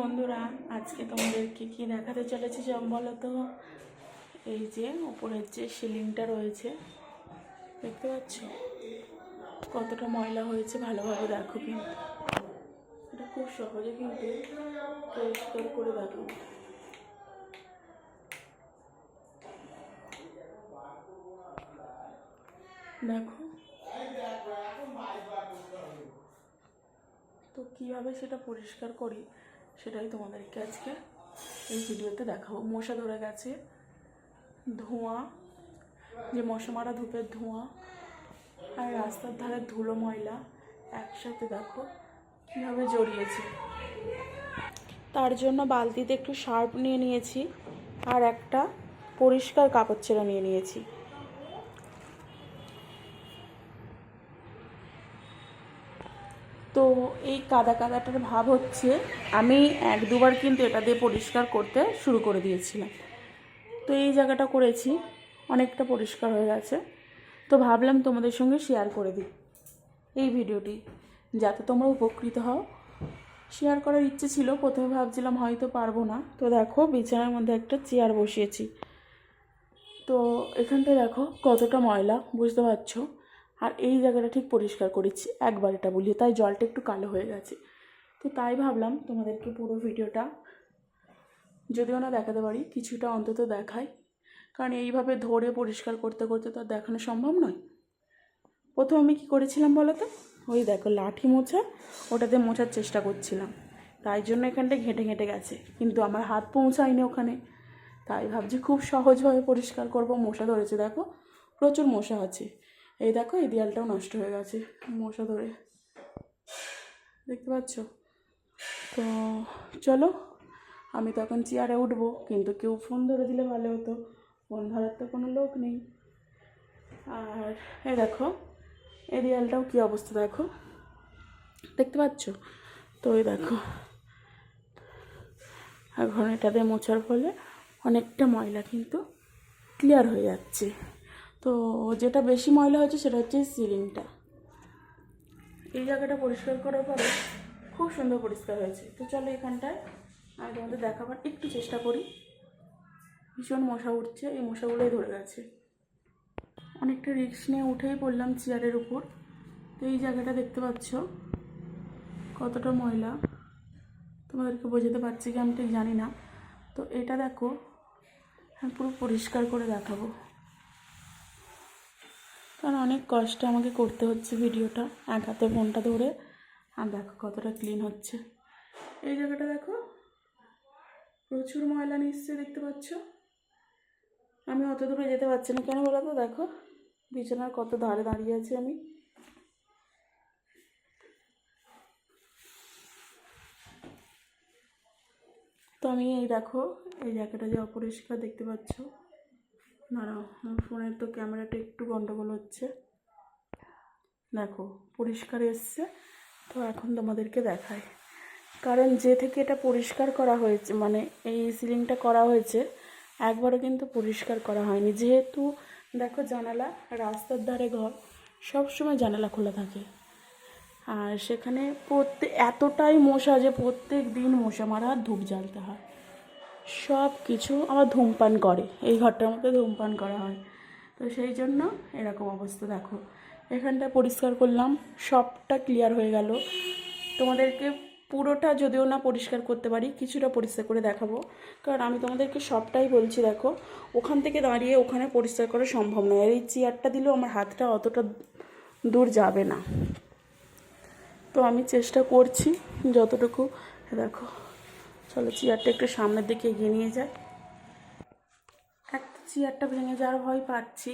বন্ধুরা, আজকে তোমাদেরকে কি দেখাতে চলেছে সব বলো তো? এই যে উপরের যে সিলিংটা রয়েছে, দেখতে পাচ্ছ? কতটা ময়লা হয়েছে ভালোভাবে দেখো কিন্তু। এটা খুব সহজে কিন্তু পরিষ্কার করে দেখো। দেখো। তো কীভাবে সেটা পরিষ্কার করি? সেটাই তোমাদেরকে আজকে এই ভিডিওতে দেখাবো। মশা ধরে গেছে, ধোঁয়া, যে মশা মারা ধূপের ধোঁয়া আর রাস্তার ধারে ধুলো ময়লা একসাথে দেখো কীভাবে জড়িয়েছে। তার জন্য বালতিতে একটু শার্প নিয়ে নিয়েছি আর একটা পরিষ্কার কাপড় ছেঁড়া নিয়ে নিয়েছি। তো এই কাদা কাদাটার ভাব হচ্ছে, আমি এক দুবার কিন্তু এটা দিয়ে পরিষ্কার করতে শুরু করে দিয়েছিলাম। তো এই জায়গাটা করেছি, অনেকটা পরিষ্কার হয়ে গেছে। তো ভাবলাম তোমাদের সঙ্গে শেয়ার করে দিই এই ভিডিওটি, যাতে তোমরা উপকৃত হও। শেয়ার করার ইচ্ছে ছিল, প্রথমে ভাবছিলাম হয়তো পারব না। তো দেখো, বিছানার মধ্যে একটা চেয়ার বসিয়েছি। তো এখানটা দেখো কতটা ময়লা, বুঝতে পারছ? আর এই জায়গাটা ঠিক পরিষ্কার করেছি, একবার এটা বলি তাই জলটা একটু কালো হয়ে গেছে। তো তাই ভাবলাম তোমাদেরকে পুরো ভিডিওটা যদিও না দেখাতে পারি, কিছুটা অন্তত দেখাই। কারণ এইভাবে ধরে পরিষ্কার করতে করতে তো আর দেখানো সম্ভব নয়। প্রথম আমি কী করেছিলাম বলো তো? ওই দেখো, লাঠি মোছা, ওটাতে মোছার চেষ্টা করছিলাম। তাই জন্য এখানটা ঘেঁটে ঘেঁটে গেছে, কিন্তু আমার হাত পৌঁছায়নি ওখানে। তাই ভাবছি খুব সহজভাবে পরিষ্কার করব, মশা ধরেছে দেখো, প্রচুর মশা আছে। এই দেখো, এই দেয়ালটাও নষ্ট হয়ে গেছে, মশা ধরে। দেখতে পাচ্ছ? তো চলো, আমি তখন চেয়ারে উঠবো, কিন্তু কেউ ফোন ধরে দিলে ভালো হতো। ফোন ধরার তো কোনো লোক নেই। আর এ দেখো, এই দেয়ালটাও কী অবস্থা দেখো। দেখতে পাচ্ছ? তো ওই দেখো এখন এটাতে মোছার ফলে অনেকটা ময়লা কিন্তু ক্লিয়ার হয়ে যাচ্ছে। তো যেটা বেশি ময়লা হয়েছে সেটা হচ্ছে সিলিংটা। এই জায়গাটা পরিষ্কার করার পরে খুব সুন্দর পরিষ্কার হয়েছে। তো চলো এখানটায় আমি তোমাদের দেখাবার একটু চেষ্টা করি। ভীষণ মশা উঠছে, এই মশাগুলোই ধরে গেছে। অনেকটা রিক্স নিয়ে উঠেই পড়লাম চেয়ারের উপর। তো এই জায়গাটা দেখতে পাচ্ছ কতটা ময়লা। তোমাদেরকে বোঝাতে পারছি কি আমি ঠিক জানি না। তো এটা দেখো হ্যাঁ পুরো পরিষ্কার করে দেখাবো। কারণ অনেক কষ্ট আমাকে করতে হচ্ছে ভিডিওটা এক হাতে ফোনটা ধরে। আর দেখো কতটা ক্লিন হচ্ছে। এই জায়গাটা দেখো, প্রচুর ময়লা নিশ্চয়ই দেখতে পাচ্ছ? আমি অত দূরে যেতে পারছি না। কেন বলো তো? দেখো, বিছানার কত ধারে দাঁড়িয়ে আছি আমি। তো আমি এই দেখো, এই জায়গাটা যে অপরিষ্কার দেখতে পাচ্ছ। দাঁড়াও, আমার ফোনের তো ক্যামেরাটা একটু গন্ডগোল হচ্ছে। দেখো, পরিষ্কার এসছে, তো এখন তোমাদেরকে দেখায় কারণ যে থেকে এটা পরিষ্কার করা হয়েছে মানে এই সিলিংটা করা হয়েছে, একবারও কিন্তু পরিষ্কার করা হয়নি। যেহেতু দেখো জানালা, রাস্তার ধারে ঘর, সবসময় জানালা খোলা থাকে। আর সেখানে প্রত্যেক এতটাই মশা যে প্রত্যেক দিন মশা মারা ধূপ জ্বালতে হয়। সব কিছু আমার ধূমপান করে। এই ঘরটার মধ্যে ধূমপান করা হয়। তো সেই জন্য এরকম অবস্থা, দেখো। এখানটা পরিষ্কার করলাম, সবটা ক্লিয়ার হয়ে গেল। তোমাদেরকে পুরোটা যদিও না পরিষ্কার করতে পারি, কিছুটা পরিষ্কার করে দেখাবো। কারণ আমি তোমাদেরকে সবটাই বলছি, দেখো। ওখান থেকে দাঁড়িয়ে ওখানে পরিষ্কার করা সম্ভব নয়। আর এই চেয়ারটা দিলেও আমার হাতটা অতটা দূর যাবে না। তো আমি চেষ্টা করছি যতটুকু, দেখো। চলো চেয়ারটা একটু সামনের দিকে এগিয়ে নিয়ে যায় একটা চেয়ারটা ভেঙে যাওয়ার ভয় পাচ্ছি,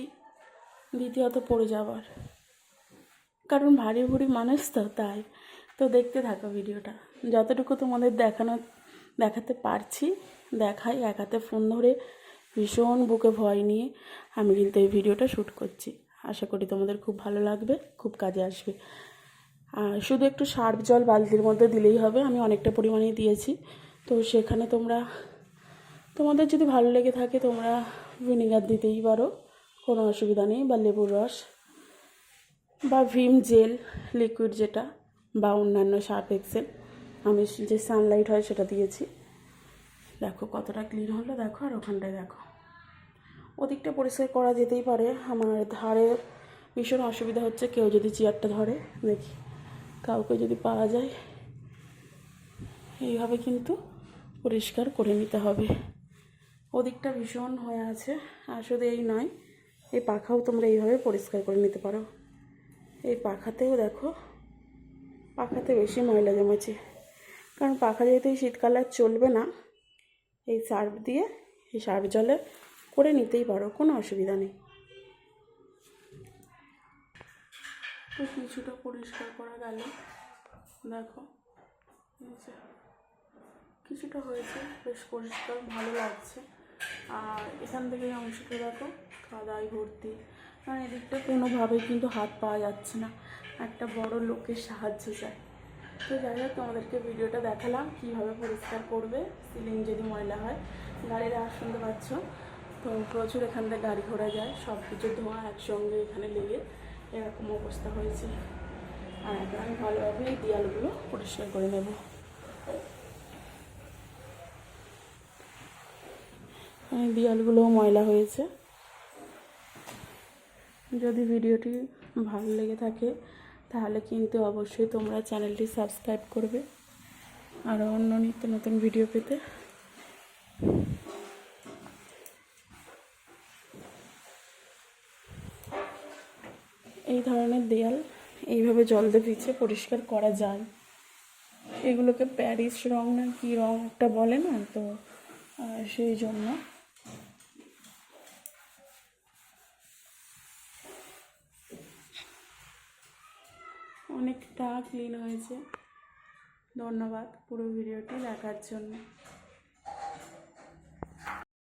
দ্বিতীয়ত পড়ে যাওয়ার। কারণ ভারী ভুড়ি মানুষ তো, তাই। তো দেখতে থাকো ভিডিওটা। যতটুকু তোমাদের দেখানো, দেখাতে পারছি, দেখাই এক হাতে ফোন ধরে ভীষণ বুকে ভয় নিয়ে আমি কিন্তু এই ভিডিওটা শ্যুট করছি। আশা করি তোমাদের খুব ভালো লাগবে, খুব কাজে আসবে। আর শুধু একটু সার্ফ জল বালতির মধ্যে দিলেই হবে, আমি অনেকটা পরিমাণেই দিয়েছি। তো সেখানে তোমরা, তোমাদের যদি ভালো লেগে থাকে তোমরা ভিনেগার দিতেই পারো, কোনো অসুবিধা নেই, বা লেবুর রস, বা ভিম জেল, লিকুইড যেটা, বা অন্যান্য সার্ফ এক্সেল, আমি যে সানলাইট হয় সেটা দিয়েছি। দেখো কতটা ক্লিন হলো, দেখো, আর ওখানটায় দেখো। ওদিকটা পরিষ্কার করা যেতেই পারে, আমার ধারে ভীষণ অসুবিধা হচ্ছে, কেউ যদি চেয়ারটা ধরে, দেখি কাউকে যদি পাওয়া যায়। এইভাবে কিন্তু পরিষ্কার করে নিতে হবে। ওদিকটা ভীষণ হয়ে আছে, আর শুধু এই নয়, এই পাখাও তোমরা এইভাবে পরিষ্কার করে নিতে পারো। এই পাখাতেও দেখো, পাখাতে বেশি ময়লা জমেছে। কারণ পাখা যেহেতু এই শীতকালে আর চলবে না, এই সার্ফ দিয়ে এই সার্ফ জলে করে নিতেই পারো, কোনো অসুবিধা নেই। তো কিছুটা পরিষ্কার করা গেল। দেখো কিছুটা হয়েছে, বেশ পরিষ্কার, ভালো লাগছে। আর এখান থেকে অংশটা দেখো কাদায় ভর্তি। কারণ এদিকটা কোনোভাবেই কিন্তু হাত পাওয়া যাচ্ছে না। একটা বড় লোকের সাহায্য চাই তো যাই হোক, তোমাদেরকে ভিডিওটা দেখালাম, কীভাবে পরিষ্কার করবে, সিলিং যদি ময়লা হয়, গাড়ির আওয়াজ শুনতে পাচ্ছ? তো প্রচুর এখান থেকে গাড়ি ঘোড়া যায় সব কিছু ধোঁয়া একসঙ্গে এখানে লেগে এরকম অবস্থা হয়েছে। আর এখন আমি ভালোভাবে দেয়ালগুলো পরিষ্কার করে নেব। এই দেয়ালগুলোও ময়লা হয়েছে। যদি ভিডিওটি ভালো লেগে থাকে, তাহলে কিন্তু অবশ্যই তোমরা চ্যানেলটি সাবস্ক্রাইব করবে। আরও অন্য নিত্য নতুন ভিডিও পেতে। এই ধরনের দেয়াল এইভাবে জল দিয়ে ভিজে পরিষ্কার করা যায়। এগুলোকে প্যারিস রং না কি রং একটা বলে না তো? সেই জন্য। অনেকটা ক্লিন হয়েছে। ধন্যবাদ পুরো ভিডিওটি দেখার জন্য।